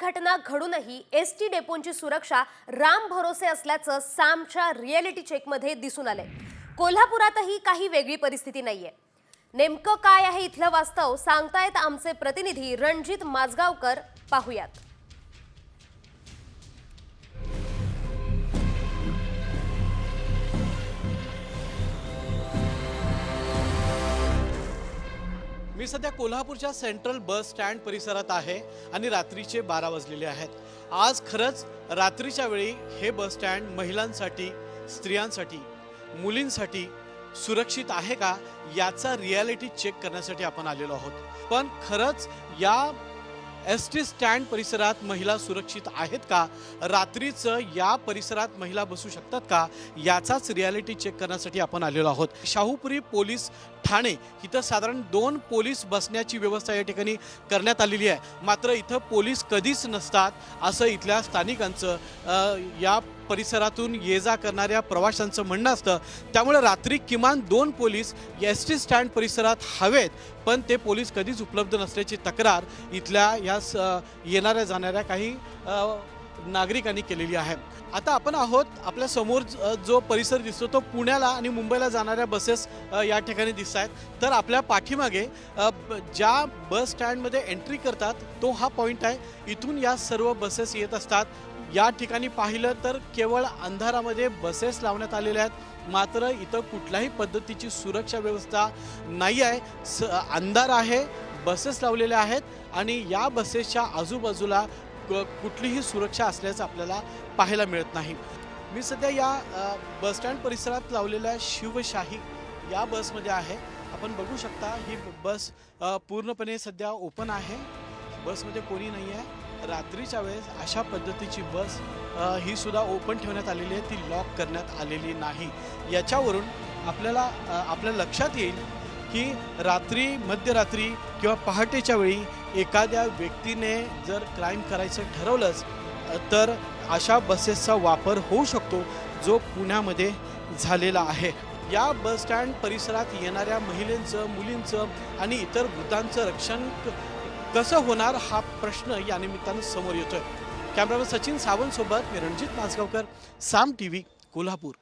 घटना घडूनही S T डेपोंची सुरक्षा राम भरोसे असल्याचं सामच्या रिअलिटी चेकमध्ये दिसून आलंय. कोल्हापुरातही काही वेगळी परिस्थिती नाहीये. नेमकं काय आहे इथलं वास्तव सांगतायत आमचे प्रतिनिधी रणजित माजगावकर. पाहुयात. सध्या कोल्हापूरच्या सेंट्रल बस स्टँड परिसरात आहे आणि रात्रीचे बारा वाजलेले आहेत. आज खरंच रात्रीच्या वेळी हे बस स्टँड महिलांसाठी स्त्रियांसाठी मुलींसाठी सुरक्षित आहे का याचा रियालिटी चेक करण्यासाठी आपण आलेलो आहोत. पण खरंच या एस टी स्टँड परिसरात महिला सुरक्षित आहेत का? रात्रीचं या परिसरात महिला बसू शकतात का? याचाच रियालिटी चेक करण्यासाठी आपण आलेलो आहोत. शाहूपुरी पोलीस ठाणे इथं साधारण दोन पोलीस बसण्याची व्यवस्था या ठिकाणी करण्यात आलेली आहे. मात्र इथं पोलीस कधीच नसतात असं इथल्या स्थानिकांचं या परिसरातून ये जा करणाऱ्या प्रवाशांचं म्हणणं असतं. त्यामुळे रात्री किमान दोन पोलीस एस टी स्टँड परिसरात हवेत पण ते पोलीस कधीच उपलब्ध नसल्याची तक्रार इथल्या या स- येणाऱ्या जाणाऱ्या काही नागरिकांनी केलेली आहे. आता आपण आहोत आपल्यासमोर जो परिसर दिसतो तो पुण्याला आणि मुंबईला जाणाऱ्या बसेस या ठिकाणी दिसत आहेत तर आपल्या पाठीमागे ज्या बस स्टँडमध्ये एंट्री करतात तो हा पॉईंट आहे. इथून या सर्व बसेस येत असतात. या ठिकाणी पाहिलं तर केवळ अंधारामध्ये बसेस लावण्यात आलेल्या आहेत. मात्र इथं कुठल्याही पद्धतीची सुरक्षा व्यवस्था नाही आहे. स अंधार आहे बसेस लावलेल्या आहेत आणि या बसेसच्या आजूबाजूला कुठलीही सुरक्षा असल्याचं आपल्याला पाहायला मिळत नाही. मी सध्या या बसस्टँड परिसरात लावलेल्या शिवशाही या बसमध्ये आहे. आपण बघू शकता ही बस पूर्णपणे सध्या ओपन आहे. बसमध्ये कोणी नाही आहे. रात्रीच्या वेळेस अशा पद्धतीची बस ही सुद्धा ओपन ठेवण्यात आलेली आहे. ती लॉक करण्यात आलेली नाही. याच्यावरून आपल्याला आपल्या लक्षात येईल की रात्री मध्यरात्री किंवा पहाटेच्या वेळी एखाद्या व्यक्तीने जर क्राईम करायचं ठरवलंच तर अशा बसेसचा वापर होऊ शकतो जो पुण्यामध्ये झालेला आहे. या बसस्टँड परिसरात येणाऱ्या महिलेंचं मुलींचं आणि इतर वृद्धांचं रक्षण कसं होणार हा प्रश्न या निमित्तानं समोर येतोय. कॅमेरामॅन सचिन सावंतसोबत मी रणजित माजगावकर साम टी व्ही कोल्हापूर.